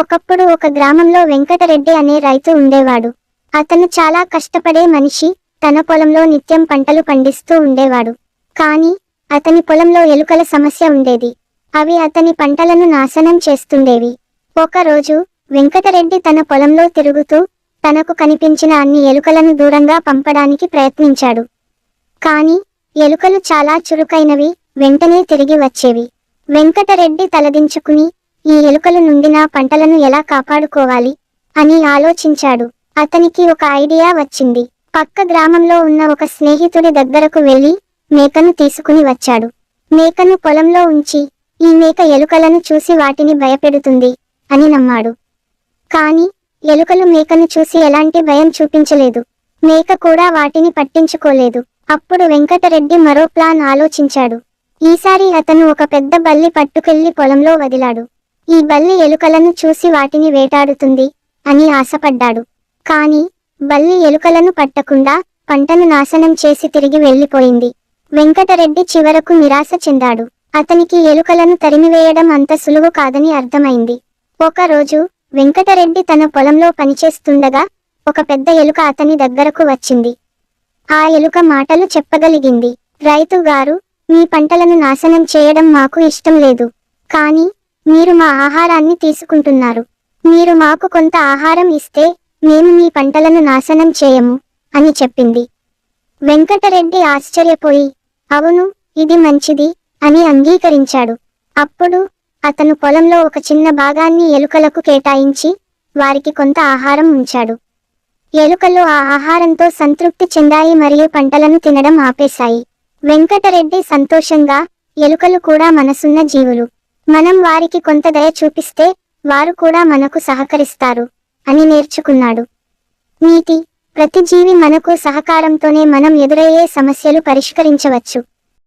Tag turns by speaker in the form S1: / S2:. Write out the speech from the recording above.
S1: ఒకప్పుడు ఒక గ్రామంలో వెంకటరెడ్డి అనే రైతు ఉండేవాడు. అతను చాలా కష్టపడే మనిషి తన పొలంలో నిత్యం పంటలు పండిస్తూ ఉండేవాడు. కానీ అతని పొలంలో ఎలుకల సమస్య ఉండేది. అవి అతని పంటలను నాశనం చేస్తుండేవి. ఒకరోజు వెంకటరెడ్డి తన పొలంలో తిరుగుతూ తనకు కనిపించిన అన్ని ఎలుకలను దూరంగా పంపడానికి ప్రయత్నించాడు. కాని ఎలుకలు చాలా చురుకైనవి వెంటనే తిరిగి వచ్చేవి. వెంకటరెడ్డి తలదించుకుని ఈ ఎలుకల నుండి నా పంటలను ఎలా కాపాడుకోవాలి? అని ఆలోచించాడు. అతనికి ఒక ఐడియా వచ్చింది. పక్క గ్రామంలో ఉన్న ఒక స్నేహితుడి దగ్గరకు వెళ్ళి మేకను తీసుకుని వచ్చాడు. మేకను పొలంలో ఉంచి ఈ మేక ఎలుకలను చూసి వాటిని భయపెడుతుంది అని నమ్మాడు. కాని ఎలుకలు మేకను చూసి ఎలాంటి భయం చూపించలేదు. మేక కూడా వాటిని పట్టించుకోలేదు. అప్పుడు వెంకటరెడ్డి మరో ప్లాన్ ఆలోచించాడు. ఈసారి అతను ఒక పెద్ద బల్లి పట్టుకెళ్ళి పొలంలో వదిలాడు. ఈ బల్లి ఎలుకలను చూసి వాటిని వేటాడుతుంది అని ఆశపడ్డాడు. కాని బల్లి ఎలుకలను పట్టకుండా పంటను నాశనం చేసి తిరిగి వెళ్ళిపోయింది వెంకటరెడ్డి చివరకు నిరాశ చెందాడు. అతనికి ఎలుకలను తరిమివేయడం అంత సులువు కాదని అర్థమైంది. ఒకరోజు వెంకటరెడ్డి తన పొలంలో పనిచేస్తుండగా ఒక పెద్ద ఎలుక అతని దగ్గరకు వచ్చింది. ఆ ఎలుక మాటలు చెప్పగలిగింది. రైతు గారు మీ పంటలను నాశనం చేయడం మాకు ఇష్టం లేదు. కానీ మీరు మా ఆహారాన్ని తీసుకుంటున్నారు. మీరు మాకు కొంత ఆహారం ఇస్తే మేము మీ పంటలను నాశనం చేయము అని చెప్పింది. వెంకటరెడ్డి ఆశ్చర్యపోయి అవును ఇది మంచిది అని అంగీకరించాడు. అప్పుడు అతను పొలంలో ఒక చిన్న భాగాన్ని ఎలుకలకు కేటాయించి వారికి కొంత ఆహారం ఉంచాడు. ఎలుకలు ఆ ఆహారంతో సంతృప్తి చెందాయి మరియు పంటలను తినడం ఆపేశాయి. వెంకటరెడ్డి సంతోషంగా ఎలుకలు కూడా మనసున్న జీవులు. మనం వారికి కొంత దయ చూపిస్తే వారు కూడా మనకు సహకరిస్తారు అని నేర్చుకున్నాడు. నీతి ప్రతి జీవి మనకు సహకారంతోనే మనం ఎదురయ్యే సమస్యలు పరిష్కరించవచ్చు.